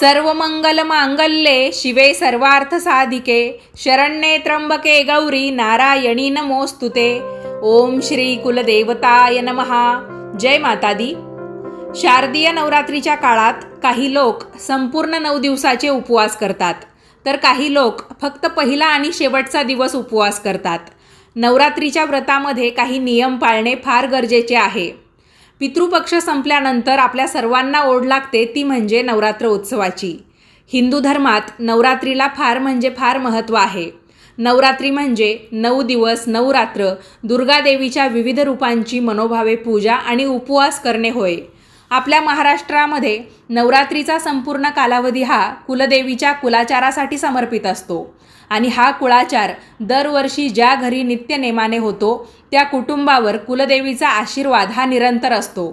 सर्व मंगल मांगल्ये शिवे सर्वार्थ साधिके शरण्ये त्र्यंबके गौरी नारायणी नमोस्तुते ओम श्री कुलदेवताय नमहा जय माता दी शारदीय नवरात्रीच्या काळात काही लोक संपूर्ण नऊ दिवसाचे उपवास करतात. तर काही लोक फक्त पहिला आणि शेवटचा दिवस उपवास करतात. नवरात्रीच्या व्रतामध्ये काही नियम पाळणे फार गरजेचे आहे. पितृपक्ष संपल्यानंतर आपल्या सर्वांना ओढ लागते ती म्हणजे नवरात्र उत्सवाची. हिंदू धर्मात नवरात्रीला फार म्हणजे फार महत्त्व आहे. नवरात्री म्हणजे नऊ दिवस नऊ रात्र दुर्गादेवीच्या विविध रूपांची मनोभावे पूजा आणि उपवास करणे होय. आपल्या महाराष्ट्रामध्ये नवरात्रीचा संपूर्ण कालावधी हा कुलदेवीच्या कुलाचारासाठी समर्पित असतो आणि हा कुळाचार दरवर्षी ज्या घरी नित्यनेमाने होतो त्या कुटुंबावर कुलदेवीचा आशीर्वाद हा निरंतर असतो.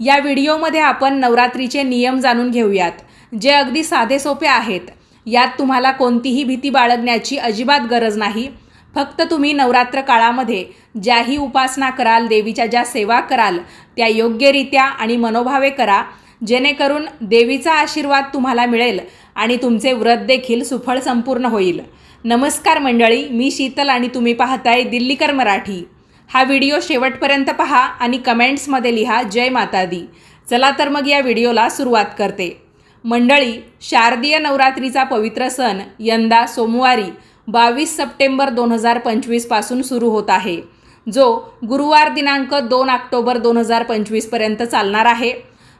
या व्हिडिओमध्ये आपण नवरात्रीचे नियम जाणून घेऊयात जे अगदी साधे सोपे आहेत. यात तुम्हाला कोणतीही भीती बाळगण्याची अजिबात गरज नाही. फक्त तुम्ही नवरात्र काळामध्ये ज्याही उपासना कराल देवीच्या ज्या सेवा कराल त्या योग्यरित्या आणि मनोभावे करा. जेणेकरून देवीचा आशीर्वाद तुम्हाला मिळेल आणि तुमचे व्रत देखील सुफळ संपूर्ण होईल. नमस्कार मंडळी मी शीतल आणि तुम्ही पाहताय दिल्लीकर मराठी. हा व्हिडिओ शेवटपर्यंत पहा आणि कमेंट्समध्ये लिहा जय माता दी चला तर मग या व्हिडिओला सुरुवात करते. मंडळी शारदीय नवरात्रीचा पवित्र सण यंदा सोमवारी बावीस सप्टेंबर दोन हजार पंचवीसपासून सुरू होत आहे. जो गुरुवार दिनांक दोन ऑक्टोबर दोन हजार पंचवीसपर्यंत चालणार आहे.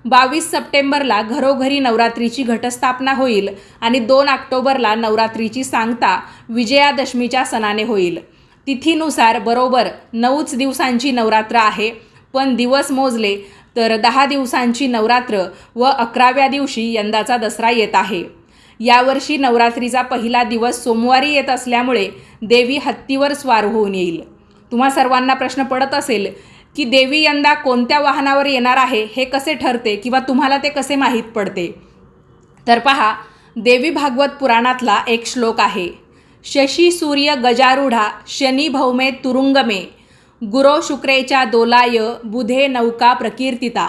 बावीस सप्टेंबरला घरोघरी नवरात्रीची घटस्थापना होईल आणि दोन ऑक्टोबरला नवरात्रीची सांगता विजयादशमीच्या सणाने होईल. तिथीनुसार बरोबर नऊच दिवसांची नवरात्र आहे. पण दिवस मोजले तर दहा दिवसांची नवरात्र व अकराव्या दिवशी यंदाचा दसरा येत आहे. यावर्षी नवरात्रीचा पहिला दिवस सोमवारी येत असल्यामुळे देवी हत्तीवर स्वार होऊन येईल. तुम्हा सर्वांना प्रश्न पडत असेल की देवी यंदा कोणत्या वाहनावर येणार आहे हे कसे ठरते किंवा तुम्हाला ते कसे माहीत पडते? तर पहा देवी भागवत पुराणातला एक श्लोक आहे. शशी सूर्य गजारूढा शनी भौमे तुरुंगमे गुरो शुक्रेच्या दोलाय बुधे नौका प्रकीर्तिता.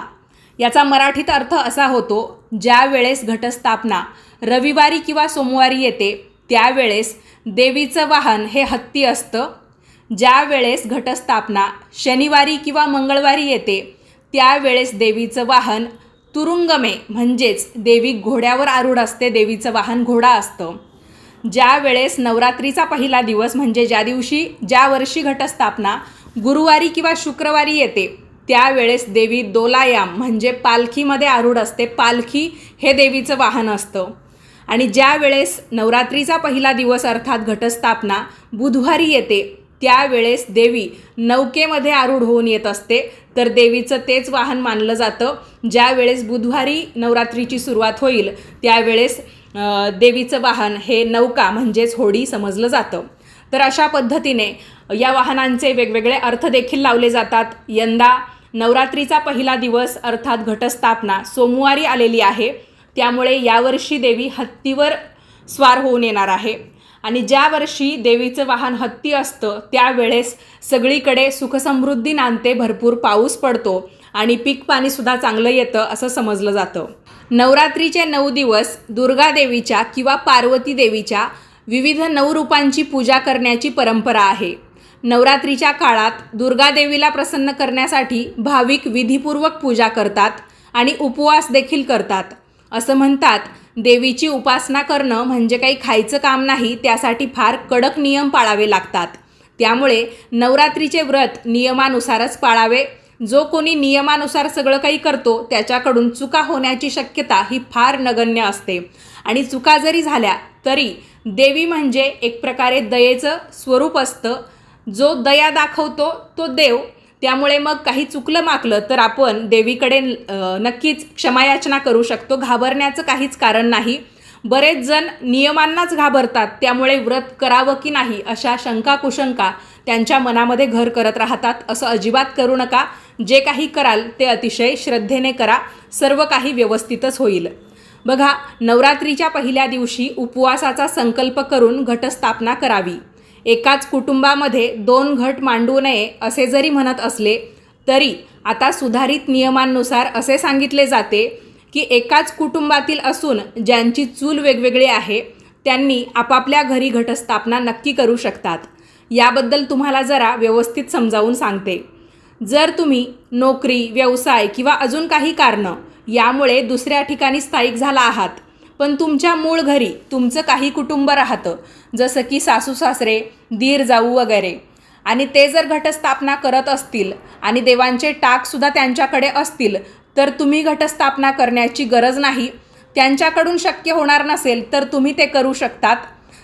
याचा मराठीत अर्थ असा होतो ज्या वेळेस घटस्थापना रविवारी किंवा सोमवारी येते त्यावेळेस देवीचं वाहन हे हत्ती असतं. ज्या वेळेस घटस्थापना शनिवारी किंवा मंगळवारी येते त्यावेळेस देवीचं वाहन तुरुंगमे म्हणजेच देवी घोड्यावर आरूढ असते देवीचं वाहन घोडा असतं. ज्या वेळेस नवरात्रीचा पहिला दिवस म्हणजे ज्या दिवशी ज्या वर्षी घटस्थापना गुरुवारी किंवा शुक्रवारी येते त्यावेळेस देवी दोलायाम म्हणजे पालखीमध्ये आरूढ असते. पालखी हे देवीचं वाहन असतं. आणि ज्या वेळेस नवरात्रीचा पहिला दिवस अर्थात घटस्थापना बुधवारी येते त्यावेळेस देवी नौकेमध्ये आरूढ होऊन येत असते. तर देवीचं तेच वाहन मानलं जातं. ज्यावेळेस बुधवारी नवरात्रीची सुरुवात होईल त्यावेळेस देवीचं वाहन हे नौका म्हणजेच होडी समजलं जातं. तर अशा पद्धतीने या वाहनांचे वेगवेगळे अर्थ देखील लावले जातात. यंदा नवरात्रीचा पहिला दिवस अर्थात घटस्थापना सोमवारी आलेली आहे. त्यामुळे यावर्षी देवी हत्तीवर स्वार होऊन येणार आहे. आणि ज्या वर्षी देवीचं वाहन हत्ती असतं त्यावेळेस सगळीकडे सुखसमृद्धी नांदते भरपूर पाऊस पडतो आणि पीक पाणीसुद्धा चांगलं येतं असं समजलं जातं. नवरात्रीचे नऊ दिवस दुर्गादेवीच्या किंवा पार्वती देवीच्या विविध नऊ रूपांची पूजा करण्याची परंपरा आहे. नवरात्रीच्या काळात दुर्गादेवीला प्रसन्न करण्यासाठी भाविक विधीपूर्वक पूजा करतात आणि उपवास देखील करतात. असं म्हणतात देवीची उपासना करणं म्हणजे काही खायचं काम नाही त्यासाठी फार कडक नियम पाळावे लागतात. त्यामुळे नवरात्रीचे व्रत नियमानुसारच पाळावे जो कोणी नियमानुसार सगळं काही करतो त्याच्याकडून चुका होण्याची शक्यता ही फार नगण्य असते. आणि चुका जरी झाल्या तरी देवी म्हणजे एक प्रकारे दयेचं स्वरूप असतं. जो दया दाखवतो तो देव. त्यामुळे मग काही चुकलं माकलं तर आपण देवीकडे नक्कीच क्षमायाचना करू शकतो. घाबरण्याचं काहीच कारण नाही. बरेच जण नियमांनाच घाबरतात. त्यामुळे व्रत करावं की नाही अशा शंका कुशंका त्यांच्या मनामध्ये घर करत राहतात. असं अजिबात करू नका. जे काही कराल ते अतिशय श्रद्धेने करा. सर्व काही व्यवस्थितच होईल. बघा नवरात्रीच्या पहिल्या दिवशी उपवासाचा संकल्प करून घटस्थापना करावी. एकाच कुटुंबामध्ये दोन घट मांडू नये असे जरी म्हणत असले तरी आता सुधारित नियमांनुसार असे सांगितले जाते की एकाच कुटुंबातील असून ज्यांची चूल वेगवेगळी आहे त्यांनी आपापल्या घरी घटस्थापना नक्की करू शकतात. याबद्दल तुम्हाला जरा व्यवस्थित समजावून सांगते. जर तुम्ही नोकरी व्यवसाय किंवा अजून काही कारणं यामुळे दुसऱ्या ठिकाणी स्थायिक झाला आहात पण तुमच्या मूळ घरी तुमचं काही कुटुंब राहतं जसं की सासू सासरे दीर जाऊ वगैरे आणि ते जर घटस्थापना करत असतील आणि देवांचे टाकसुद्धा त्यांच्याकडे असतील तर तुम्ही घटस्थापना करण्याची गरज नाही. त्यांच्याकडून शक्य होणार नसेल तर तुम्ही ते करू शकतात.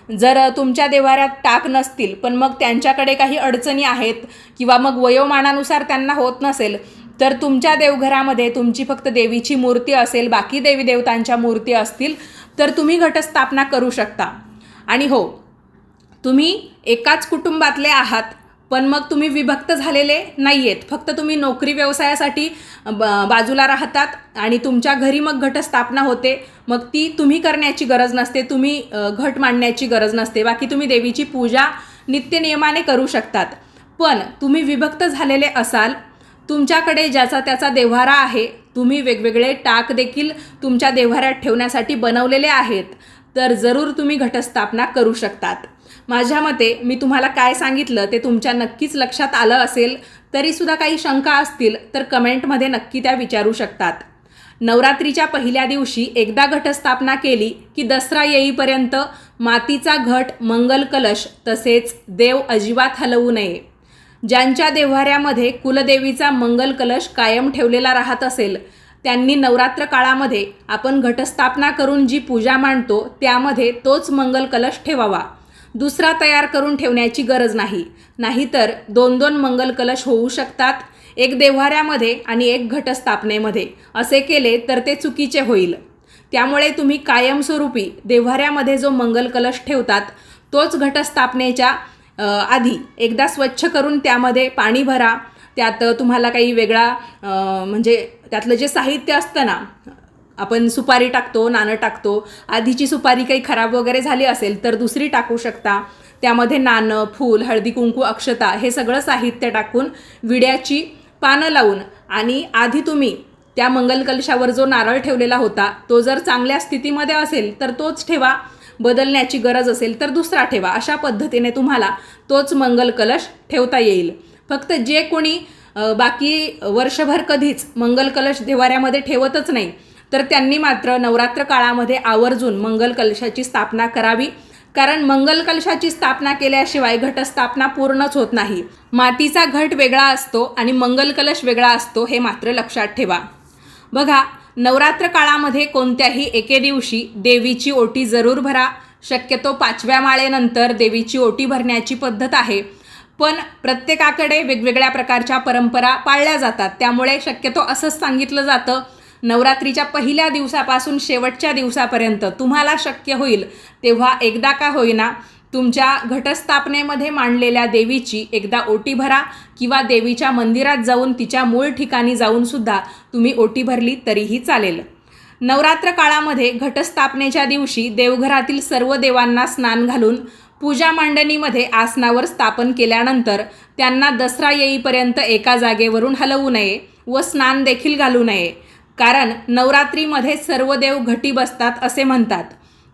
जर तुमच्या देवाऱ्यात टाक नसतील पण मग त्यांच्याकडे काही अडचणी आहेत किंवा मग वयोमानानुसार त्यांना होत नसेल तर तुमच्या देवघरामध्ये तुमची फक्त देवीची मूर्ती असेल बाकी देवी देवतांच्या मूर्ती असतील तर तुम्ही घटस्थापना करू शकता. आणि हो तुम्ही एकाच कुटुंबातले आहात पण मग तुम्ही विभक्त झालेले नाही आहेत फक्त तुम्ही नोकरी व्यवसायासाठी ब बाजूला राहतात आणि तुमच्या घरी मग घटस्थापना होते. मग ती तुम्ही करण्याची गरज नसते तुम्ही घट मांडण्याची गरज नसते. बाकी तुम्ही देवीची पूजा नित्यनियमाने करू शकतात. पण तुम्ही विभक्त झालेले असाल तुमच्याकडे ज्याचा त्याचा देव्हारा आहे तुम्ही वेगवेगळे टाक देखील तुमच्या देव्हाऱ्यात ठेवण्यासाठी बनवलेले आहेत तर जरूर तुम्ही घटस्थापना करू शकतात. माझ्या मते मी तुम्हाला काय सांगितलं ते तुमच्या नक्कीच लक्षात आलं असेल तरीसुद्धा काही शंका असतील तर कमेंटमध्ये नक्की त्या विचारू शकतात. नवरात्रीच्या पहिल्या दिवशी एकदा घटस्थापना केली की दसरा येईपर्यंत मातीचा घट मंगल कलश तसेच देव अजिबात हलवू नये. ज्यांच्या देव्हाऱ्यामध्ये कुलदेवीचा मंगल कलश कायम ठेवलेला राहत असेल त्यांनी नवरात्र काळामध्ये आपण घटस्थापना करून जी पूजा मांडतो त्यामध्ये तोच मंगल कलश ठेवावा. दुसरा तयार करून ठेवण्याची गरज नाही. नाहीतर दोन दोन मंगल कलश होऊ शकतात एक देव्हाऱ्यामध्ये आणि एक घटस्थापनेमध्ये. असे केले तर ते चुकीचे होईल. त्यामुळे तुम्ही कायमस्वरूपी देव्हाऱ्यामध्ये जो मंगल कलश ठेवतात तोच घटस्थापनेच्या आधी एकदा स्वच्छ करून त्यामध्ये पाणी भरा. त्यात तुम्हाला काही वेगळा म्हणजे त्यातलं जे साहित्य असतं ना आपण सुपारी टाकतो नाणं टाकतो. आधीची सुपारी काही खराब वगैरे झाली असेल तर दुसरी टाकू शकता. त्यामध्ये नाणं फूल हळदी कुंकू अक्षता हे सगळं साहित्य टाकून विड्याची पानं लावून आणि आधी तुम्ही त्या मंगलकलशावर जो नारळ ठेवलेला होता तो जर चांगल्या स्थितीमध्ये असेल तर तोच ठेवा. बदलण्याची गरज असेल तर दुसरा ठेवा. अशा पद्धतीने तुम्हाला तोच मंगल कलश ठेवता येईल. फक्त जे कोणी बाकी वर्षभर कधीच मंगल कलश देवाऱ्यामध्ये ठेवतच नाही तर त्यांनी मात्र नवरात्र काळामध्ये आवर्जून मंगल कलशाची स्थापना करावी. कारण मंगल कलशाची स्थापना केल्याशिवाय घटस्थापना पूर्णच होत नाही. मातीचा घट वेगळा असतो आणि मंगल कलश वेगळा असतो हे मात्र लक्षात ठेवा. बघा नवरात्र काळामध्ये कोणत्याही एके दिवशी देवीची ओटी जरूर भरा. शक्यतो पाचव्या माळेनंतर देवीची ओटी भरण्याची पद्धत आहे. पण प्रत्येकाकडे वेगवेगळ्या प्रकारच्या परंपरा पाळल्या जातात. त्यामुळे शक्यतो असंच सांगितलं जातं नवरात्रीच्या पहिल्या दिवसापासून शेवटच्या दिवसापर्यंत तुम्हाला शक्य होईल तेव्हा एकदा का होईना तुमच्या घटस्थापनेमध्ये मांडलेल्या देवीची एकदा ओटी भरा किंवा देवीच्या मंदिरात जाऊन तिच्या मूळ ठिकाणी जाऊनसुद्धा तुम्ही ओटी भरली तरीही चालेल. नवरात्र काळामध्ये घटस्थापनेच्या दिवशी देवघरातील सर्व देवांना स्नान घालून पूजा मांडणीमध्ये आसनावर स्थापन केल्यानंतर त्यांना दसरा येईपर्यंत एका जागेवरून हलवू नये व स्नान देखील घालू नये. कारण नवरात्रीमध्ये सर्व देव घटी बसतात असे म्हणतात.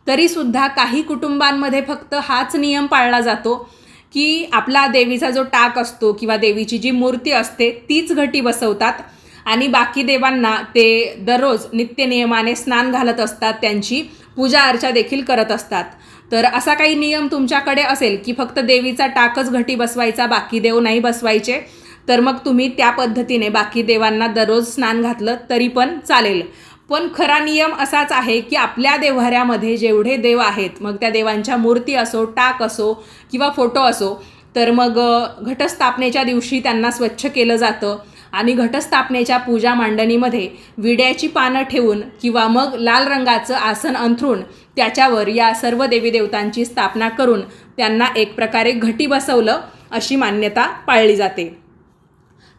तरीसुद्धा काही कुटुंबांमध्ये फक्त हाच नियम पाळला जातो की आपला देवीचा जो टाक असतो किंवा देवीची जी मूर्ती असते तीच घटी बसवतात आणि बाकी देवांना ते दररोज नित्यनियमाने स्नान घालत असतात त्यांची पूजा अर्चा देखील करत असतात. तर असा काही नियम तुमच्याकडे असेल की फक्त देवीचा टाकच घटी बसवायचा बाकी देव नाही बसवायचे तर मग तुम्ही त्या पद्धतीने बाकी देवांना दररोज स्नान घातलं तरी पण चालेल. पण खरा नियम असाच आहे की आपल्या देव्हाऱ्यामध्ये जेवढे देव आहेत मग त्या देवांच्या मूर्ती असो टाक असो किंवा फोटो असो तर मग घटस्थापनेच्या दिवशी त्यांना स्वच्छ केलं जातं आणि घटस्थापनेच्या पूजा मांडणीमध्ये विड्याची पानं ठेवून किंवा मग लाल रंगाचं आसन अंथरून त्याच्यावर या सर्व देवी देवतांची स्थापना करून त्यांना एक प्रकारे घटी बसवलं अशी मान्यता पाळली जाते.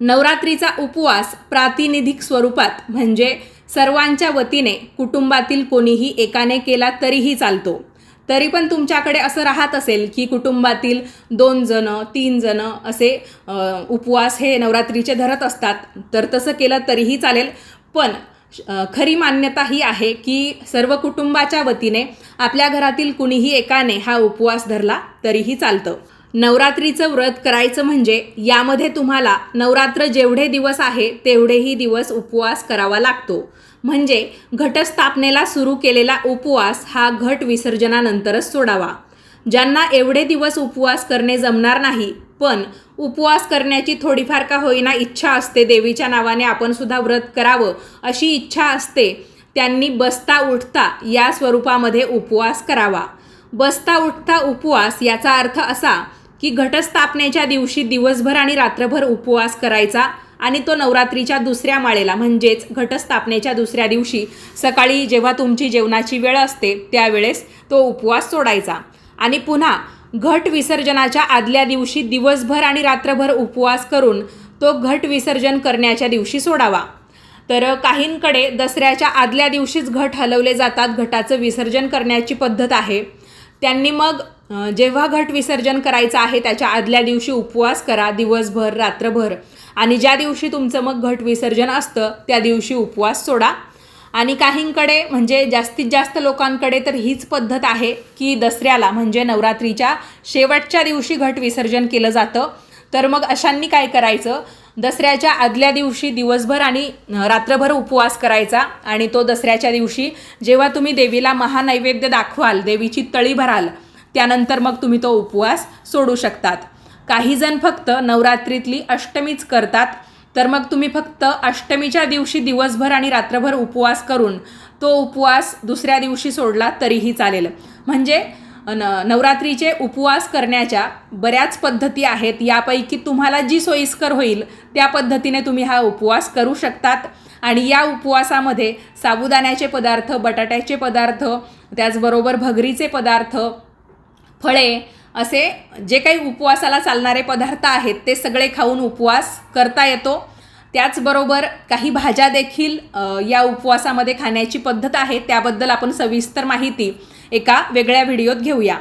नवरात्रीचा उपवास प्रातिनिधिक स्वरूपात म्हणजे सर्वांच्या वतीने कुटुंबातील कोणीही एकाने केला तरीही चालतो. तरी पण तुमच्याकडे असं राहत असेल की कुटुंबातील दोन जणं तीन जणं असे उपवास हे नवरात्रीचे धरत असतात. तर तसं केलं तरीही चालेल. पण खरी मान्यता ही आहे की सर्व कुटुंबाच्या वतीने आपल्या घरातील कुणीही एकाने हा उपवास धरला तरीही चालतं. नवरात्रीचं व्रत करायचं म्हणजे यामध्ये तुम्हाला नवरात्र जेवढे दिवस आहे तेवढेही दिवस उपवास करावा लागतो. म्हणजे घटस्थापनेला सुरू केलेला उपवास हा घट विसर्जनानंतरच सोडावा. ज्यांना एवढे दिवस उपवास करणे जमणार नाही पण उपवास करण्याची थोडीफार का होईना इच्छा असते देवीच्या नावाने आपण सुद्धा व्रत करावं अशी इच्छा असते त्यांनी बसता उठता या स्वरूपामध्ये उपवास करावा. बसता उठता उपवास याचा अर्थ असा की घटस्थापनेच्या दिवशी दिवसभर आणि रात्रभर उपवास करायचा आणि तो नवरात्रीच्या दुसऱ्या माळेला म्हणजेच घटस्थापनेच्या दुसऱ्या दिवशी सकाळी जेव्हा तुमची जेवणाची वेळ असते त्यावेळेस तो उपवास सोडायचा. आणि पुन्हा घट विसर्जनाच्या आदल्या दिवशी दिवसभर आणि रात्रभर उपवास करून तो घट विसर्जन करण्याच्या दिवशी सोडावा. तर काहींकडे दसऱ्याच्या आदल्या दिवशीच घट हलवले जातात घटाचं विसर्जन करण्याची पद्धत आहे. त्यांनी मग जेव्हा घट विसर्जन करायचं आहे त्याच्या आदल्या दिवशी उपवास करा दिवसभर रात्रभर. आणि ज्या दिवशी तुमचं मग घट विसर्जन असतं त्या दिवशी उपवास सोडा. आणि काहींकडे म्हणजे जास्तीत जास्त लोकांकडे तर हीच पद्धत आहे की दसऱ्याला म्हणजे नवरात्रीच्या शेवटच्या दिवशी घट विसर्जन केलं जातं. तर मग अशांनी काय करायचं? दसऱ्याच्या आदल्या दिवशी दिवसभर आणि रात्रभर उपवास करायचा आणि तो दसऱ्याच्या दिवशी जेव्हा तुम्ही देवीला महानैवेद्य दाखवाल देवीची तळी भराल त्यानंतर मग तुम्ही तो उपवास सोडू शकतात. काही जण फक्त नवरात्रीतली अष्टमीच करतात तर मग तुम्ही फक्त अष्टमीच्या दिवशी दिवसभर आणि रात्रभर उपवास करून तो उपवास दुसऱ्या दिवशी सोडला तरीही चालेल. म्हणजे न नवरात्रीचे उपवास करण्याच्या बऱ्याच पद्धती आहेत. यापैकी तुम्हाला जी सोयीस्कर होईल त्या पद्धतीने तुम्ही हा उपवास करू शकतात. आणि या उपवासामध्ये साबुदाण्याचे पदार्थ बटाट्याचे पदार्थ त्याचबरोबर भगरीचे पदार्थ फळे असे जे काही उपवासाला चालणारे पदार्थ आहेत ते सगळे खाऊन उपवास करता येतो. त्याचबरोबर काही भाज्या देखील या उपवासामध्ये खाण्याची पद्धत आहे. त्याबद्दल आपण सविस्तर माहिती एका वेगळ्या व्हिडिओत घेऊया.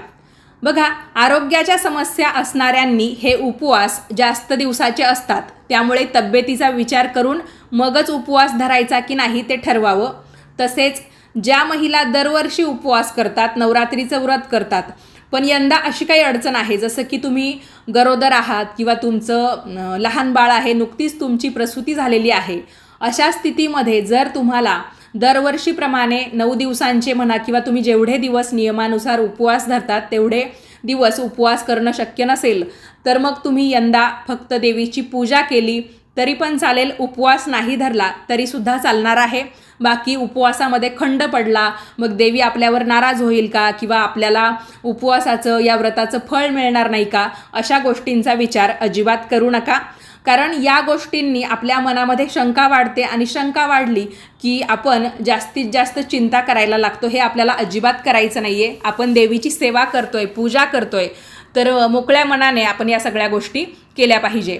बघा आरोग्याच्या समस्या असणाऱ्यांनी हे उपवास जास्त दिवसाचे असतात. त्यामुळे तब्येतीचा विचार करून मगच उपवास धरायचा की नाही ते ठरवावं. तसेच ज्या महिला दरवर्षी उपवास करतात नवरात्रीचं व्रत करतात पण यंदा अशी काही अडचण आहे जसं की तुम्ही गरोदर आहात किंवा तुमचं लहान बाळ आहे नुकतीच तुमची प्रसूती झालेली आहे अशा स्थितीमध्ये जर तुम्हाला दरवर्षीप्रमाणे नऊ दिवसांचे म्हणा किंवा तुम्ही जेवढे दिवस नियमानुसार उपवास धरतात तेवढे दिवस उपवास करणं शक्य नसेल तर मग तुम्ही यंदा फक्त देवीची पूजा केली तरी पण चालेल. उपवास नाही धरला तरीसुद्धा चालणार आहे. बाकी उपवासामध्ये खंड पडला मग देवी आपल्यावर नाराज होईल का? किंवा आपल्याला उपवासाचं या व्रताचं फळ मिळणार नाही का? अशा गोष्टींचा विचार अजिबात करू नका. कारण या गोष्टींनी आपल्या मनामध्ये शंका वाढते आणि शंका वाढली की आपण जास्तीत जास्त चिंता करायला लागतो. हे आपल्याला अजिबात करायचं नाही आहे आपण देवीची सेवा करतोय पूजा करतोय. तर मोकळ्या मनाने आपण या सगळ्या गोष्टी केल्या पाहिजे.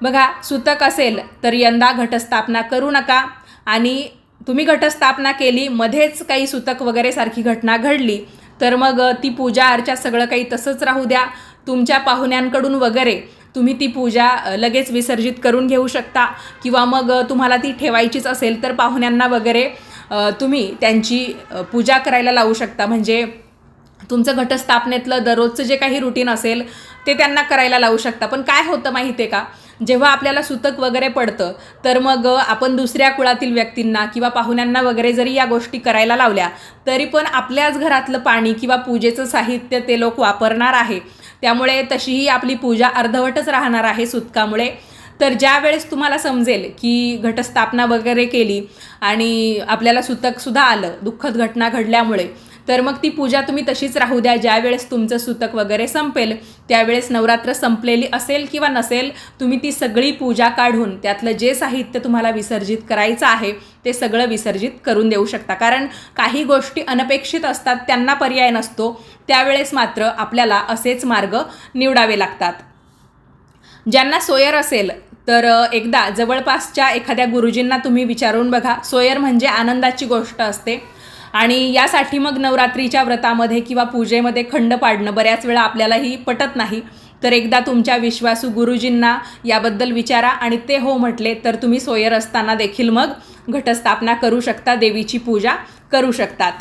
बघा सुतक असेल तर यंदा घटस्थापना करू नका आणि तुम्ही घटस्थापना केली मध्येच काही सुतक वगैरे सारखी घटना घडली तर मग ती पूजा अर्चा सगळं काही तसंच राहू द्या. तुमच्या पाहुण्यांकडून वगैरे तुम्ही ती पूजा लगेच विसर्जित करून घेऊ शकता. किंवा मग तुम्हाला ती ठेवायचीच असेल तर पाहुण्यांना वगैरे तुम्ही त्यांची पूजा करायला लावू शकता. म्हणजे तुमचं घटस्थापनेतलं दररोजचं जे काही रुटीन असेल ते त्यांना करायला लावू शकता. पण काय होतं माहिती आहे का? जेव्हा आपल्याला सुतक वगैरे पडतं तर मग आपण दुसऱ्या कुळातील व्यक्तींना किंवा पाहुण्यांना वगैरे जरी या गोष्टी करायला लावल्या तरी पण आपल्याच घरातलं पाणी किंवा पूजेचं साहित्य ते लोक वापरणार आहे. त्यामुळे तशीही आपली पूजा अर्धवटच राहणार आहे सुतकामुळे. तर ज्यावेळेस तुम्हाला समजेल की घटस्थापना वगैरे केली आणि आपल्याला सुतकसुद्धा आलं दुःखद घटना घडल्यामुळे तर मग ती पूजा तुम्ही तशीच राहू द्या. ज्यावेळेस तुमचं सुतक वगैरे संपेल त्यावेळेस नवरात्र संपलेली असेल किंवा नसेल तुम्ही ती सगळी पूजा काढून त्यातलं जे साहित्य तुम्हाला विसर्जित करायचं आहे ते सगळं विसर्जित करून देऊ शकता. कारण काही गोष्टी अनपेक्षित असतात त्यांना पर्याय नसतो. त्यावेळेस मात्र आपल्याला असेच मार्ग निवडावे लागतात. ज्यांना सोयर असेल तर एकदा जवळपासच्या एखाद्या गुरुजींना तुम्ही विचारून बघा. सोयर म्हणजे आनंदाची गोष्ट असते. आणि यासाठी मग नवरात्रीच्या व्रतामध्ये किंवा पूजेमध्ये खंड पाडणं बऱ्याच वेळा आपल्यालाही पटत नाही. तर एकदा तुमच्या विश्वासू गुरुजींना याबद्दल विचारा आणि ते हो म्हटले तर तुम्ही सोयर असताना देखील मग घटस्थापना करू शकता देवीची पूजा करू शकतात.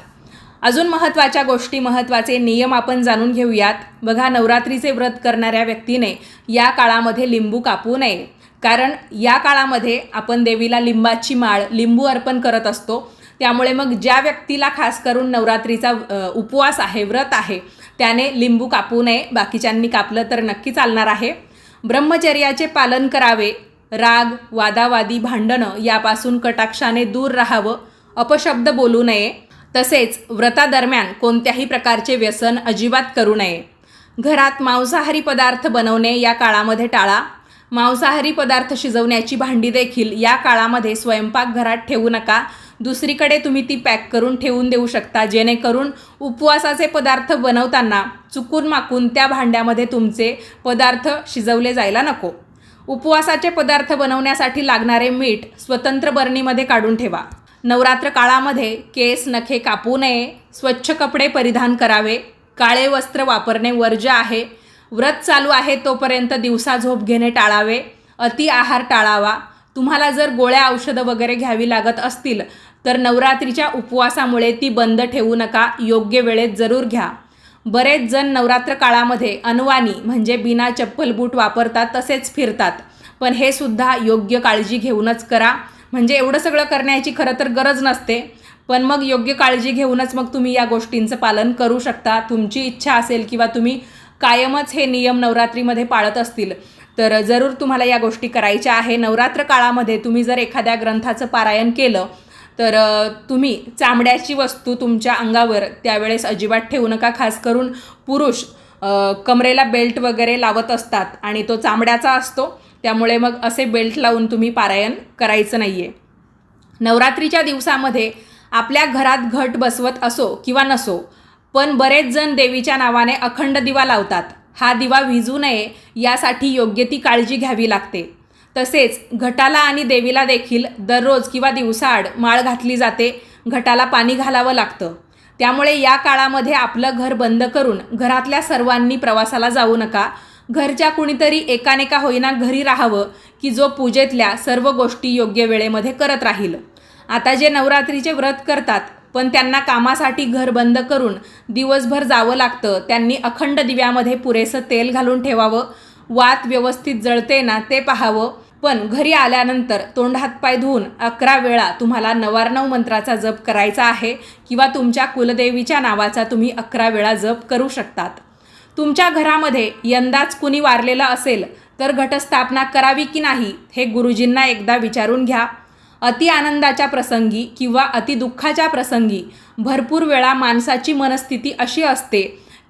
अजून महत्त्वाच्या गोष्टी महत्त्वाचे नियम आपण जाणून घेऊयात. बघा नवरात्रीचे व्रत करणाऱ्या व्यक्तीने या काळामध्ये लिंबू कापू नये. कारण या काळामध्ये आपण देवीला लिंबाची माळ लिंबू अर्पण करत असतो. त्यामुळे मग ज्या व्यक्तीला खास करून नवरात्रीचा उपवास आहे व्रत आहे त्याने लिंबू कापू नये. बाकीच्यांनी कापलं तर नक्की चालणार आहे. ब्रह्मचर्याचे पालन करावे. राग वादावादी भांडणं यापासून कटाक्षाने दूर राहावं. अपशब्द बोलू नये. तसेच व्रतादरम्यान कोणत्याही प्रकारचे व्यसन अजिबात करू नये. घरात मांसाहारी पदार्थ बनवणे या काळामध्ये टाळा. मांसाहारी पदार्थ शिजवण्याची भांडी देखील या काळामध्ये स्वयंपाकघरात ठेवू नका. दुसरीकडे तुम्ही ती पॅक करून ठेवून देऊ शकता जेणेकरून उपवासाचे पदार्थ बनवताना चुकून माकून त्या भांड्यामध्ये तुमचे पदार्थ शिजवले जायला नको. उपवासाचे पदार्थ बनवण्यासाठी लागणारे मीठ स्वतंत्र बरणीमध्ये काढून ठेवा. नवरात्र काळामध्ये केस नखे कापू नये स्वच्छ कपडे परिधान करावे काळे वस्त्र वापरणे वर्ज्य आहे व्रत चालू आहे तोपर्यंत दिवसा झोप घेणे टाळावे अति आहार टाळावा. तुम्हाला जर गोळ्या औषधं वगैरे घ्यावी लागत असतील तर नवरात्रीच्या उपवासामुळे ती बंद ठेवू नका योग्य वेळेत जरूर घ्या. बरेच जण नवरात्र काळामध्ये अनवानी म्हणजे बिना चप्पल बूट वापरतात तसेच फिरतात. पण हे सुद्धा योग्य काळजी घेऊनच करा. म्हणजे एवढं सगळं करण्याची खरं तर गरज नसते. पण मग योग्य काळजी घेऊनच मग तुम्ही या गोष्टींचं पालन करू शकता. तुमची इच्छा असेल किंवा तुम्ही कायमच हे नियम नवरात्रीमध्ये पाळत असतील तर जरूर तुम्हाला या गोष्टी करायच्या आहे. नवरात्र काळामध्ये तुम्ही जर एखाद्या ग्रंथाचं पारायण केलं तर तुम्ही चामड्याची वस्तू तुमच्या अंगावर त्यावेळेस अजिबात ठेवू नका खास करून पुरुष कमरेला बेल्ट वगैरे लावत असतात आणि तो चामड्याचा असतो त्यामुळे मग असे बेल्ट लावून तुम्ही पारायण करायचं नाही आहे नवरात्रीच्या दिवसामध्ये आपल्या घरात घट बसवत असो किंवा नसो पण बरेच जण देवीच्या नावाने अखंड दिवा लावतात. हा दिवा विजू नये यासाठी योग्य ती काळजी घ्यावी लागते. तसेच घटाला आणि देवीला देखील दररोज किंवा दिवसाआड माळ घातली जाते. घटाला पाणी घालावं लागतं. त्यामुळे या काळामध्ये आपलं घर बंद करून घरातल्या सर्वांनी प्रवासाला जाऊ नका. घरच्या कुणीतरी एकाने का होईना घरी राहावं की जो पूजेतल्या सर्व गोष्टी योग्य वेळेमध्ये करत राहील. आता जे नवरात्रीचे व्रत करतात पण त्यांना कामासाठी घर बंद करून दिवसभर जावं लागतं त्यांनी अखंड दिव्यामध्ये पुरेसं तेल घालून ठेवावं. वात व्यवस्थित जळते ना ते पाहावं. पण घरी आल्यानंतर तोंड हातपाय धुवून अकरा वेळा तुम्हाला नवार्णव मंत्राचा जप करायचा आहे किंवा तुमच्या कुलदेवीच्या नावाचा तुम्ही अकरा वेळा जप करू शकतात. तुमच्या घरामध्ये यंदाच कुणी वारलेलं असेल तर घटस्थापना करावी की नाही हे गुरुजींना एकदा विचारून घ्या. अति आनंदाच्या प्रसंगी किंवा अति दुःखाच्या प्रसंगी भरपूर वेळा माणसाची मनस्थिती अशी असते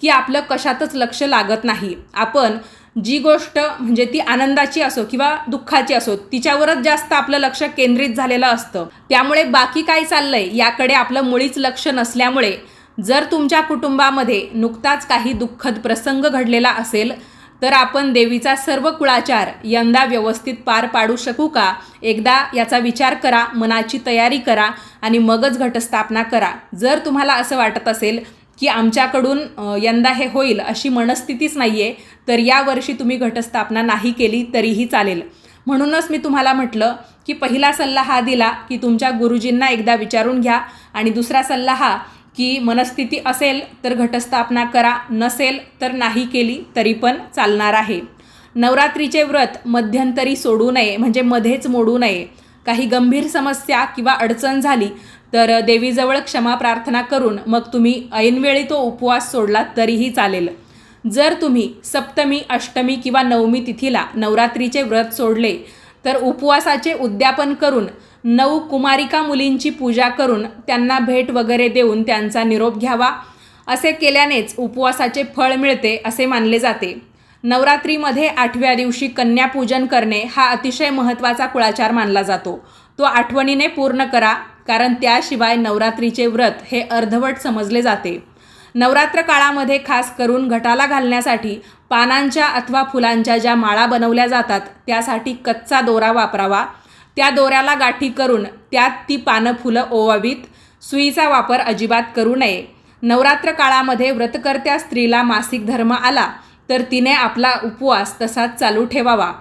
की आपलं कशातच लक्ष लागत नाही. आपण जी गोष्ट म्हणजे ती आनंदाची असो किंवा दुःखाची असो तिच्यावरच जास्त आपलं लक्ष केंद्रित झालेलं असतं. त्यामुळे बाकी काय चाललंय याकडे आपलं मुळीच लक्ष नसल्यामुळे जर तुमच्या कुटुंबामध्ये नुकताच काही दुःखद प्रसंग घडलेला असेल तर आपण देवीचा सर्व कुळाचार यंदा व्यवस्थित पार पाडू शकू का? एकदा याचा विचार करा मनाची तयारी करा आणि मगच घटस्थापना करा. जर तुम्हाला असं वाटत असेल की आमच्याकडून यंदा हे होईल अशी मनस्थितीच नाही आहे तर यावर्षी तुम्ही घटस्थापना नाही केली तरीही चालेल. म्हणूनच मी तुम्हाला म्हटलं की पहिला सल्ला हा दिला की तुमच्या गुरुजींना एकदा विचारून घ्या आणि दुसरा सल्ला हा की मनस्थिती असेल तर घटस्थापना करा नसेल तर नाही केली तरी पण चालणार आहे. नवरात्रीचे व्रत मध्यंतरी सोडू नये म्हणजे मध्येच मोडू नये. काही गंभीर समस्या किंवा अडचण झाली तर देवीजवळ क्षमा प्रार्थना करून मग तुम्ही ऐनवेळी तो उपवास सोडला तरीही चालेल. जर तुम्ही सप्तमी अष्टमी किंवा नवमी तिथीला नवरात्रीचे व्रत सोडले तर उपवासाचे उद्यापन करून नऊ कुमारिका मुलींची पूजा करून त्यांना भेट वगैरे देऊन त्यांचा निरोप घ्यावा. असे केल्यानेच उपवासाचे फळ मिळते असे मानले जाते. नवरात्रीमध्ये आठव्या दिवशी कन्यापूजन करणे हा अतिशय महत्त्वाचा कुळाचार मानला जातो. तो आठवणीने पूर्ण करा. कारण त्याशिवाय नवरात्रीचे व्रत हे अर्धवट समजले जाते. नवरात्र काळामध्ये खास करून घटाला घालण्यासाठी पानांच्या अथवा फुलांच्या ज्या माळा बनवल्या जातात त्यासाठी कच्चा दोरा वापरावा. त्या दोऱ्याला गाठी करून त्यात ती पानं फुलं ओवावीत. सुईचा वापर अजिबात करू नये. नवरात्र काळामध्ये व्रतकर्त्या स्त्रीला मासिक धर्म आला तर तिने आपला उपवास तसाच चालू ठेवावा.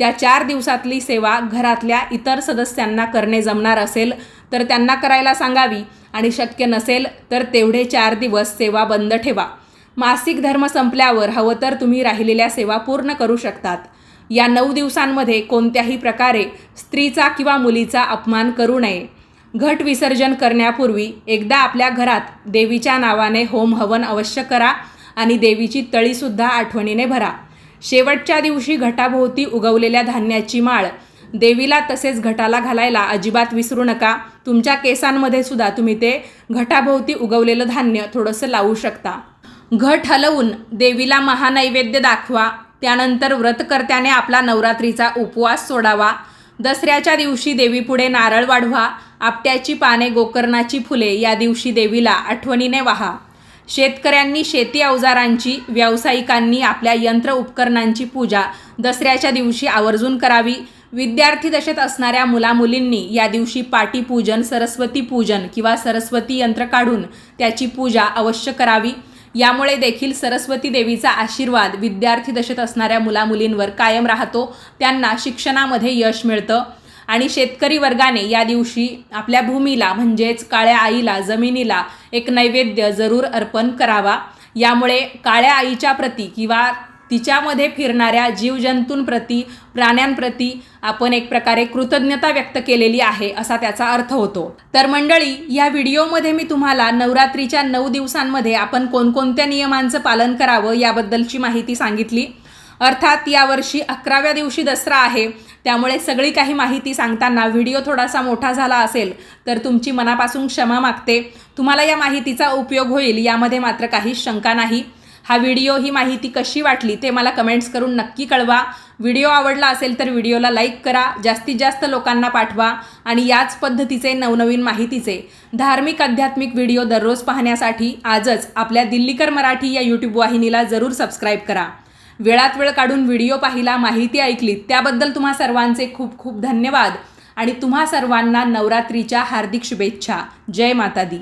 त्या चार दिवसातली सेवा घरातल्या इतर सदस्यांना करणे जमणार असेल तर त्यांना करायला सांगावी. आणि शक्य नसेल तर तेवढे चार दिवस सेवा बंद ठेवा. मासिक धर्म संपल्यावर हवं तर तुम्ही राहिलेल्या सेवा पूर्ण करू शकतात. या नऊ दिवसांमध्ये कोणत्याही प्रकारे स्त्रीचा किंवा मुलीचा अपमान करू नये. घट विसर्जन करण्यापूर्वी एकदा आपल्या घरात देवीच्या नावाने होम हवन अवश्य करा आणि देवीची तळीसुद्धा आठवणीने भरा. शेवटच्या दिवशी घटाभोवती उगवलेल्या धान्याची माळ. देवीला तसेच घटाला घालायला अजिबात विसरू नका. तुमच्या केसांमध्ये सुद्धा तुम्ही ते घटाभोवती उगवलेलं धान्य थोडंसं लावू शकता. घट हलवून देवीला महानैवेद्य दाखवा. त्यानंतर व्रतकर्त्याने आपला नवरात्रीचा उपवास सोडावा. दसऱ्याच्या दिवशी देवीपुढे नारळ वाढवा. आपट्याची पाने गोकर्णाची फुले या दिवशी देवीला आठवणीने वाहा. शेतकऱ्यांनी शेती अवजारांची व्यावसायिकांनी आपल्या यंत्र उपकरणांची पूजा दसऱ्याच्या दिवशी आवर्जून करावी. विद्यार्थी दशेत असणाऱ्या मुलामुलींनी या दिवशी पाटीपूजन सरस्वती पूजन किंवा सरस्वती यंत्र काढून त्याची पूजा अवश्य करावी. यामुळे देखील सरस्वती देवीचा आशीर्वाद विद्यार्थी दशेत असणाऱ्या मुलामुलींवर कायम राहतो. त्यांना शिक्षणामध्ये यश मिळतं. आणि शेतकरी वर्गाने या दिवशी आपल्या भूमीला म्हणजेच काळ्या आईला जमिनीला एक नैवेद्य जरूर अर्पण करावा. यामुळे काळ्या आईच्या प्रती किंवा तिच्यामध्ये फिरणाऱ्या जीवजंतूंप्रती प्राण्यांप्रती आपण एक प्रकारे कृतज्ञता व्यक्त केलेली आहे असा त्याचा अर्थ होतो. तर मंडळी या व्हिडिओमध्ये मी तुम्हाला नवरात्रीच्या नऊ दिवसांमध्ये आपण कोणकोणत्या नियमांचं पालन करावं याबद्दलची माहिती सांगितली. अर्थात यावर्षी अकराव्या दिवशी दसरा आहे. त्यामुळे सगळी काही माहिती सांगताना व्हिडिओ थोडासा मोठा झाला असेल तर तुमची मनापासून क्षमा मागते. तुम्हाला या माहितीचा उपयोग होईल यामध्ये मात्र काही शंका नाही. हा व्हिडिओ ही माहिती कशी वाटली ते मला कमेंट्स करून नक्की कळवा. व्हिडिओ आवडला असेल तर व्हिडिओला लाईक करा जास्तीत जास्त लोकांना पाठवा आणि याच पद्धतीचे नवनवीन माहितीचे धार्मिक आध्यात्मिक व्हिडिओ दररोज पाहण्यासाठी आजच आपल्या दिल्लीकर मराठी या यूट्यूब वाहिनीला जरूर सबस्क्राईब करा. वेळात वेळ काढून व्हिडिओ पाहिला माहिती ऐकली त्याबद्दल तुम्हा सर्वांचे खूप खूप धन्यवाद. आणि तुम्हा सर्वांना नवरात्रीच्या हार्दिक शुभेच्छा. जय माता दी.